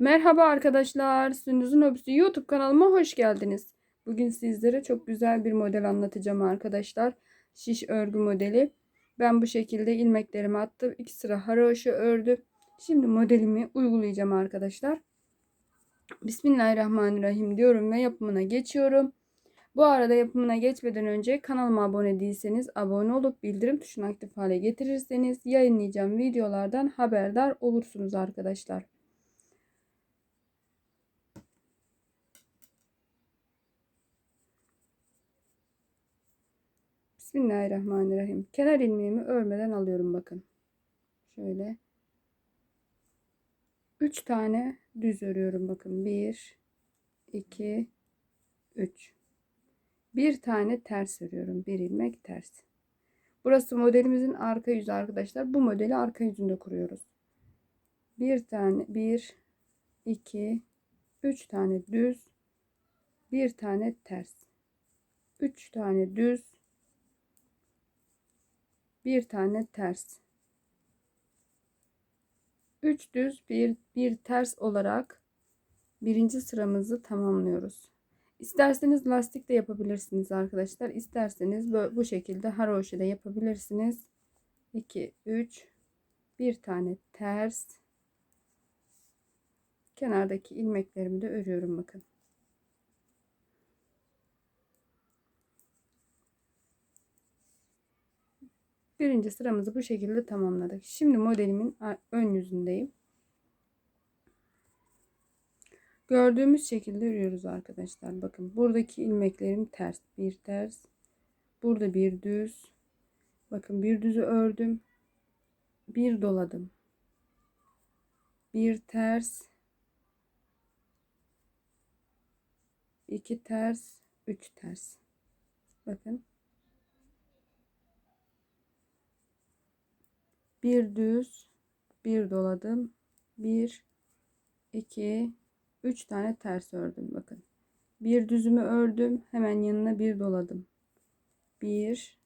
Merhaba arkadaşlar. Sündüz'ün Öpüsü YouTube kanalıma hoş geldiniz. Bugün sizlere çok güzel bir model anlatacağım arkadaşlar. Şiş örgü modeli. Ben bu şekilde ilmeklerimi attım. İki sıra haroşa ördüm. Şimdi modelimi uygulayacağım arkadaşlar. Bismillahirrahmanirrahim diyorum ve yapımına geçiyorum. Bu arada yapımına geçmeden önce kanalıma abone değilseniz abone olup bildirim tuşunu aktif hale getirirseniz yayınlayacağım videolardan haberdar olursunuz arkadaşlar. Bismillahirrahmanirrahim. Kenar ilmeğimi örmeden alıyorum bakın. Şöyle. 3 tane düz örüyorum bakın. 1 2 3 bir tane ters örüyorum. Bir ilmek ters. Burası modelimizin arka yüzü arkadaşlar. Bu modeli arka yüzünde kuruyoruz. Bir tane bir iki üç tane düz bir tane ters. Üç tane düz bir tane ters. Üç düz bir, bir ters olarak birinci sıramızı tamamlıyoruz. İsterseniz lastik de yapabilirsiniz arkadaşlar. İsterseniz bu şekilde haroşa da yapabilirsiniz. 2 3 bir tane ters kenardaki ilmeklerimi de örüyorum bakın. Birinci sıramızı bu şekilde tamamladık. Şimdi modelimin ön yüzündeyim. Gördüğümüz şekilde örüyoruz arkadaşlar. Bakın buradaki ilmeklerim ters. Bir ters. Burada bir düz. Bakın bir düzü ördüm. Bir doladım. Bir ters. iki ters. Üç ters. Bakın. Bir düz. Bir doladım. Bir. iki 3 tane ters ördüm bakın. Bir düzümü ördüm. Hemen yanına bir doladım. 1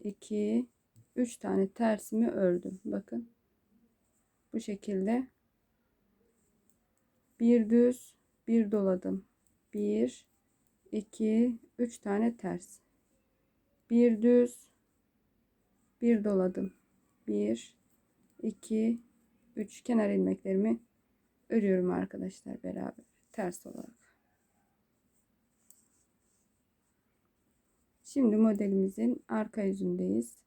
2 3 tane tersimi ördüm. Bakın. Bu şekilde bir düz, bir doladım. 1 2 3 tane ters. Bir düz, bir doladım. 1 2 3 kenar ilmeklerimi örüyorum arkadaşlar beraber ters olarak. Şimdi modelimizin arka yüzündeyiz.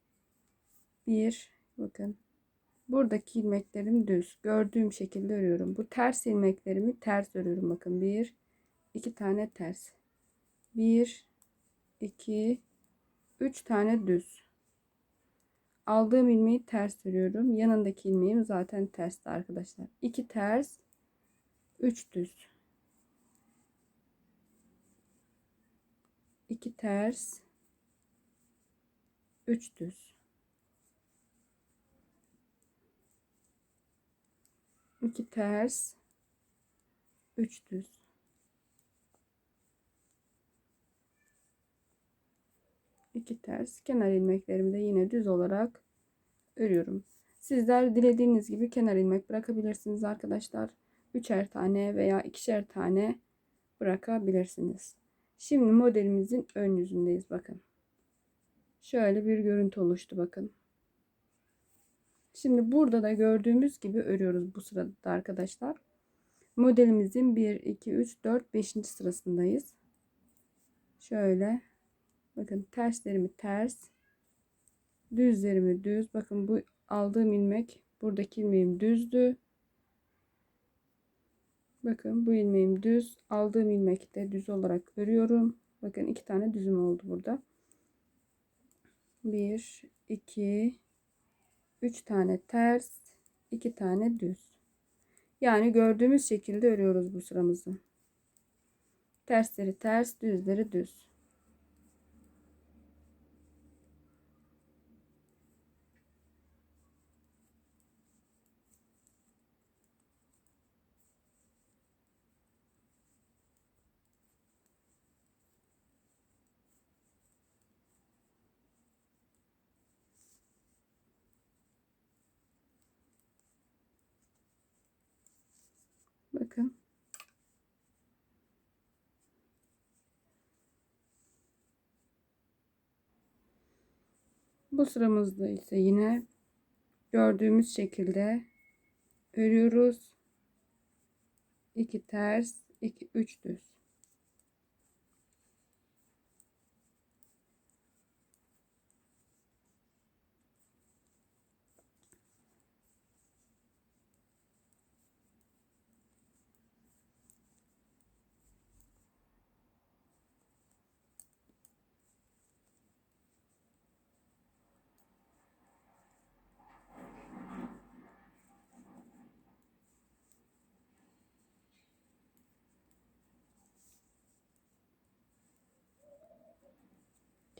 Bir bakın buradaki ilmeklerim düz gördüğüm şekilde örüyorum. Bu ters ilmeklerimi ters örüyorum. Bakın bir iki tane ters. Bir iki üç tane düz. Aldığım ilmeği ters örüyorum. Yanındaki ilmeğim zaten tersti arkadaşlar. İki ters 3 düz 2 ters 3 düz 2 ters 3 düz iki ters kenar ilmeklerimi de yine düz olarak örüyorum. Sizler dilediğiniz gibi kenar ilmek bırakabilirsiniz arkadaşlar üçer tane veya ikişer tane bırakabilirsiniz. Şimdi modelimizin ön yüzündeyiz bakın. Şöyle bir görüntü oluştu bakın. Şimdi burada da gördüğümüz gibi örüyoruz bu sırada da arkadaşlar. Modelimizin 1, 2, 3, 4, 5. sırasındayız. Şöyle bakın terslerimi ters düzlerimi düz bakın bu aldığım ilmek buradaki ilmeğim düzdü Bakın bu ilmeğim düz. Aldığım ilmek de düz olarak örüyorum. Bakın iki tane düzüm oldu burada. Bir, iki, üç tane ters, iki tane düz. Yani gördüğümüz şekilde örüyoruz bu sıramızı. Tersleri ters, düzleri düz. Bakın. Bu sıramızda ise yine gördüğümüz şekilde örüyoruz. 2 ters, 2 3 düz.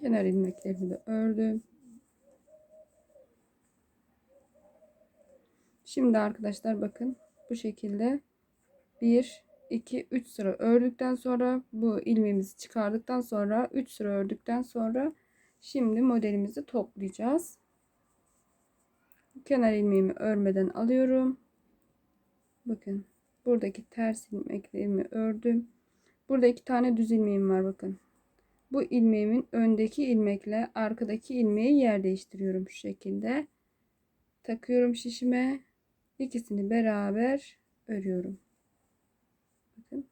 Kenar ilmeklerimi de ördüm. Şimdi arkadaşlar bakın bu şekilde 1 2 3 sıra ördükten sonra bu ilmeğimizi çıkardıktan sonra 3 sıra ördükten sonra şimdi modelimizi toplayacağız. Kenar ilmeğimi örmeden alıyorum. Bakın buradaki ters ilmeklerimi ördüm. Burada iki tane düz ilmeğim var bakın. Bu ilmeğimin öndeki ilmekle arkadaki ilmeği yer değiştiriyorum şu şekilde. Takıyorum şişime. İkisini beraber örüyorum. Bakın.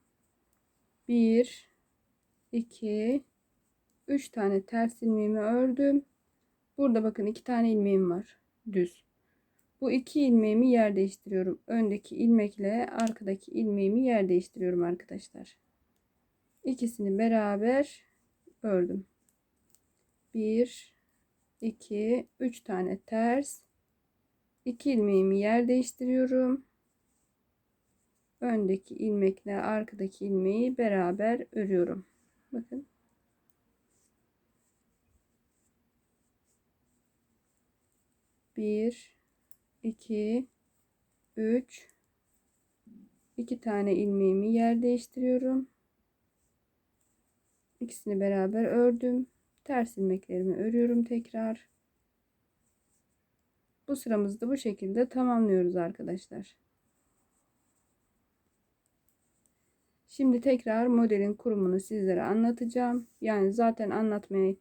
1 2 3 tane ters ilmeğimi ördüm. Burada bakın iki tane ilmeğim var. Düz. Bu iki ilmeğimi yer değiştiriyorum. Öndeki ilmekle arkadaki ilmeğimi yer değiştiriyorum arkadaşlar. İkisini beraber ördüm. 1 2 3 tane ters 2 ilmeğimi yer değiştiriyorum. Öndeki ilmekle arkadaki ilmeği beraber örüyorum. Bakın. Bir, iki, üç, iki tane ilmeğimi yer değiştiriyorum. İkisini beraber ördüm. Ters ilmeklerimi örüyorum tekrar. Bu sıramızı da bu şekilde tamamlıyoruz arkadaşlar. Şimdi tekrar modelin kurumunu sizlere anlatacağım. Yani zaten anlatmaya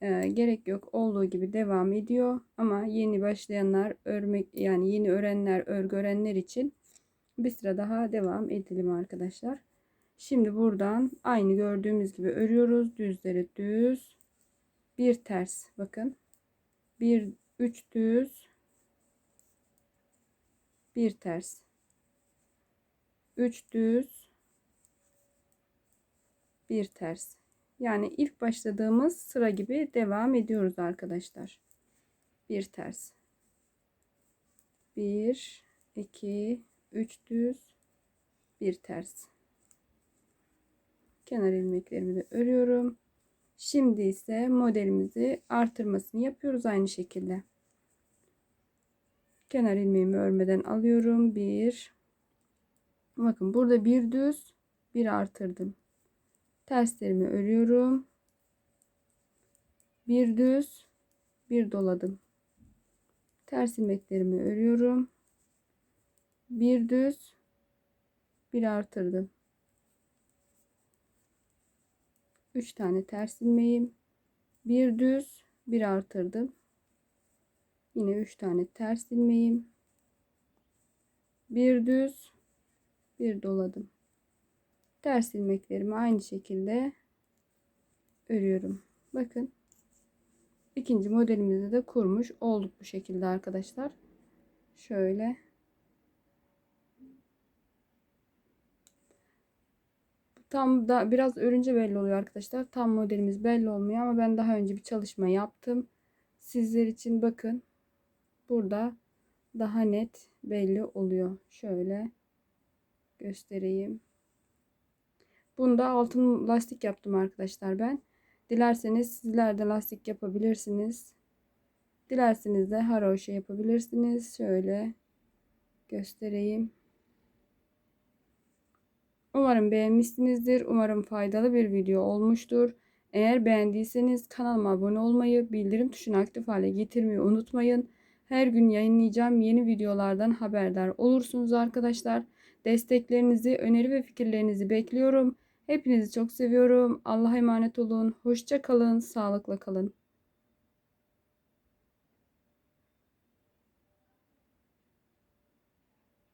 e, gerek yok. Olduğu gibi devam ediyor. Ama yeni başlayanlar, örmek yani yeni öğrenenler, örgü öğrenenler için bir sıra daha devam edelim arkadaşlar. Şimdi buradan aynı gördüğümüz gibi örüyoruz. Düzleri düz. Bir ters. Bakın. Bir üç düz. Bir ters. Üç düz. Bir ters. Yani ilk başladığımız sıra gibi devam ediyoruz arkadaşlar. Bir ters. Bir, iki, üç düz, bir ters kenar ilmeklerimi de örüyorum. Şimdi ise modelimizi artırmasını yapıyoruz aynı şekilde. Kenar ilmeğimi örmeden alıyorum. Bir. Bakın burada bir düz, bir artırdım. Terslerimi örüyorum. Bir düz, bir doladım. Ters ilmeklerimi örüyorum. Bir düz, bir artırdım. 3 tane ters ilmeğim. Bir düz bir artırdım. Yine 3 tane ters ilmeğim. Bir düz bir doladım. Ters ilmeklerimi aynı şekilde örüyorum. Bakın ikinci modelimizi de kurmuş olduk bu şekilde arkadaşlar. Şöyle Tam da biraz örünce belli oluyor arkadaşlar. Tam modelimiz belli olmuyor ama ben daha önce bir çalışma yaptım. Sizler için bakın. Burada daha net belli oluyor. Şöyle göstereyim. Bunda altın lastik yaptım arkadaşlar ben. Dilerseniz sizler de lastik yapabilirsiniz. Dilerseniz de haroşa yapabilirsiniz. Şöyle göstereyim. Umarım beğenmişsinizdir. Umarım faydalı bir video olmuştur. Eğer beğendiyseniz kanalıma abone olmayı, bildirim tuşunu aktif hale getirmeyi unutmayın. Her gün yayınlayacağım yeni videolardan haberdar olursunuz arkadaşlar. Desteklerinizi, öneri ve fikirlerinizi bekliyorum. Hepinizi çok seviyorum. Allah'a emanet olun. Hoşça kalın, sağlıkla kalın.